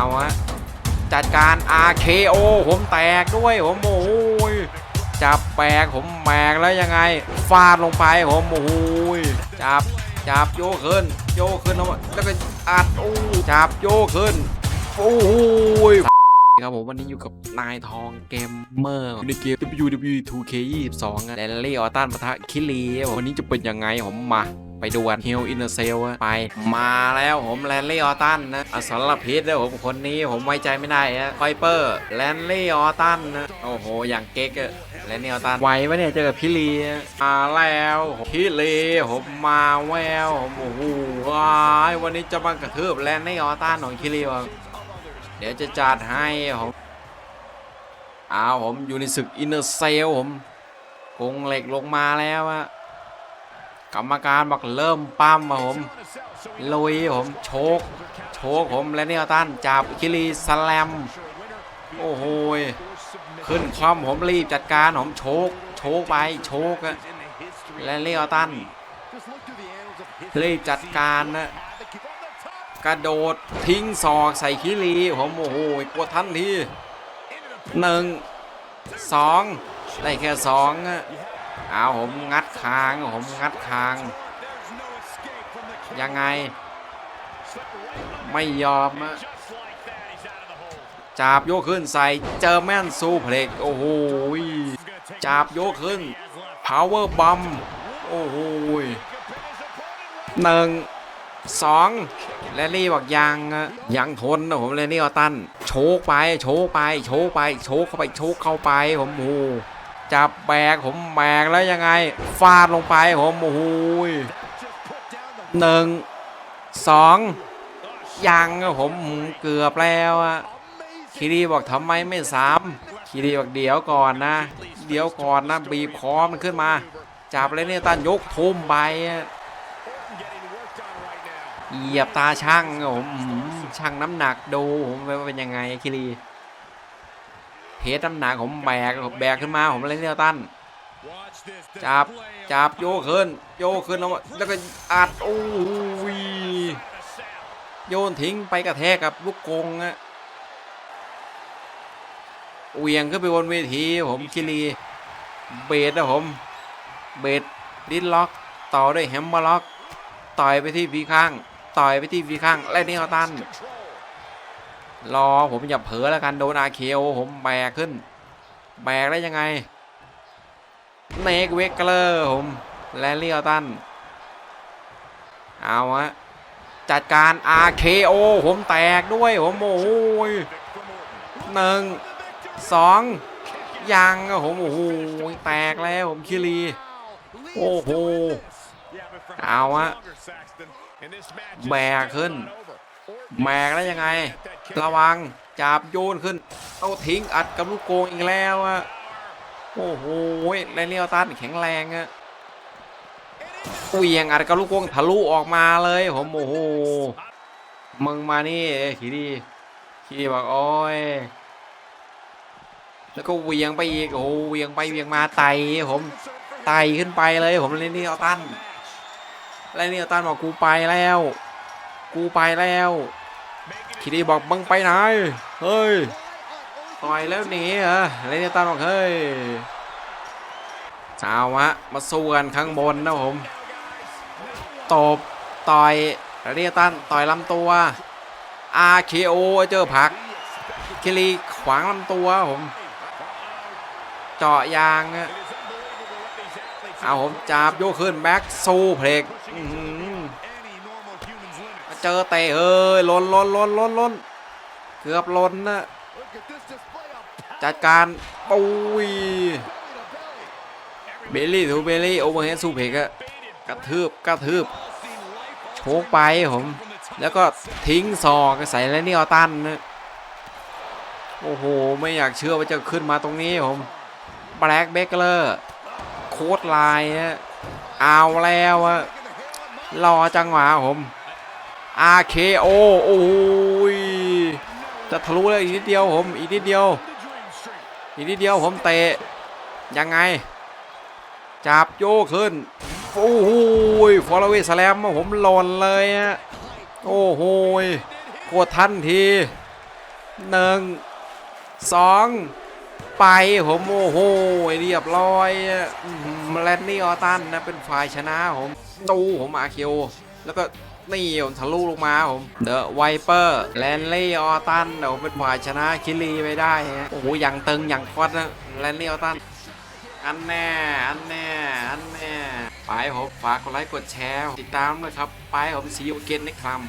เอาฮะจัดการ RKO ผมแตกด้วยผมโอ้ยจับแบกผมแบกแล้วยังไง ฟาดลงไปผมโอ้ยจับจับโยกขึ้น โยกขึ้นแล้วก็อัดโอ้จับโยกขึ้นโอ้ยครับผมวันนี้อยู่กับนายทองเกมเมอร์ในเกม WWE 2K 22 แดนลี่ออตันปะทะคิรีวันนี้จะเป็นยังไงผมมา ไปดูกันเฮลอินเตอร์เซลไปมาแล้วผมแลนลี่ออตันนะอสรพิษเลยผมคนนี้ผมไว้ใจไม่ได้ฮะไฟเปอร์แลนลี่ออตันนะโอ้โห อย่างเก๊กอะแลนลี่ออตันไหวปะเนี่ยเจอกับพี่ลีมาแล้วพี่ลีผมมาแววผมโอ้โหวันนี้จะมากระทืบแลนลี่ออตันของคิรีวะเดี๋ยวจะจัดให้ผมเอาผมอยู่ในศึกอินเตอร์เซลผมกงเหล็กลงมาแล้วอะ กรรมการบอกเริ่มปั้มมาผมลุยผมโชกโชกผมและนี่เอาตันจับคิรีสแลมโอ้โหขึ้นคอมผมรีบจัดการผมโชกโชกไปโชกและเลียวตันรีบจัดการนะกระโดดทิ้งศอกใส่คิรีผมโอ้โหกดทันทีหนึ่งสองได้แค่สองอะ เอาผมงัดคางผมงัดคาง ยังไง ไม่ยอมอะจับโยกขึ้นใส่เจอแม่นซูเพล็กโอ้โหจับโยกขึ้น power bomb โอ้โหหนึ่งสองแลลี่บอกยังยังทนนะผมแลลี่ออตันโชกไปโชกไปโชกไปโชกเข้าไปโชกเข้าไปผมโอ้ จับแบกผมแบกแล้วยังไง ฟาดลงไปผมโอ้โหยหนึ่งสองยังอะผมเกือบแล้วอะคิรีบอกทำไมไม่สามคิรีบอกเดี๋ยวก่อนนะ เดี๋ยวก่อนนะบีบคอมันขึ้นมา จับเลยเนี่ยตันยกทุ่มไปเหยียบตาช่างอะผมช่างน้ำหนักดูผมว่าเป็นยังไงคิรี เทสน้ำหนักผมแบกแบกขึ้นมาผมเลยเนี่ยตันจับจับโยกขึ้น โยกขึ้นแล้วแล้วก็อัดโอ้ยโยนทิ้งไปกระแทกกับลูกกงอะเหวียงขึ้นไปบนเวทีผมคิรีเบสนะผมเบสดินล็อก ต่อด้วยแฮมเมอร์ล็อก ต่อยไปที่ฟีข้าง ต่อยไปที่ฟีข้าง และนี่เขาตัน รอผมอย่าเผลอแล้วกันโดนอาเคโอผมแบกขึ้น แบกได้ยังไงเนกเวกเกอร์ผมแลนลี่ออตันเอาฮะจัดการ RKO ผมแตกด้วยผมโอ้ยหนึ่งสองยังอะผมโอ้โหแตกแล้วผมคิรีโอ้โหเอาฮะแบกขึ้น แบกแล้วยังไง ระวังจับโยนขึ้น เอาทิ้งอัดกับลูกโกงอีกแล้วอะโอ้โหแลนลี่ออตันแข็งแรงอะเหวียงอัดกับลูกโกงทะลุออกมาเลยผมโอ้โหมึงมานี่ขีดีขีดีบอกโอ้ยแล้วก็เวียงไปอีกโอ้โหเวียงไปเวียงมาไตผมไตขึ้นไปเลยผมเลนี่เอาตันเลนนี่เอาตันบอกกูไปแล้ว กูไปแล้ว ขีดีบอกมึงไปไหน เฮ้ย ต่อยแล้วหนีเหรอเลนนี่เอาบอกเฮ้ยเอาวะมาสู้กันข้างบนนะผมตบต่อยเลนนี่เอาตันต่อยลำตัว RKO เจอผัก คิรีขวางลำตัวผม เจาะยาง เอาผมจับโยกขึ้น แบ็กซูเพลกอื้อหือ เจอเตะเอ้ยล้นล้นล้นล้นล้นเกือบล้นนะจัดการปุ้ยเบลลี่ทูเบลลี่โอเวอร์เฮดซูเพกอะกระทืบกระทืบโชกไปผม แล้วก็ทิ้งศอกใส่แล้วนี่ออตันนะโอ้โห ไม่อยากเชื่อว่าจะขึ้นมาตรงนี้ผมแบล็กเบเกอร์โคตรลายฮะเอาแล้วอะรอจังหวะผม RKO โอ้ยจะทะลุเลยอีกนิดเดียวผมอีกนิดเดียว อีกนิดเดียวผมเตะยังไง จับโยกขึ้นโอ้โหฟอลเวสแลมผมหล่นเลยฮะโอ้โหกดทันทีหนึ่งสองไปผมโอ้โหเรียบร้อยแลนนี่ออตันนะเป็นฝ่ายชนะผมดูผมอาเคิวแล้วก็ นี่ผมทะลุลงมาผมเดอะไวเปอร์แลนลี่ออตันเดี๋ยวเป็นฝ่ายชนะคิรีไปได้ฮะโอ้โหอย่างตึงอย่างคอดนะแลนลี่ออตันอันแน่อันแน่อันแน่ไปผมฝากกดไลค์กดแชร์ติดตามด้วยครับ ไปผมซีโอเกนในครับ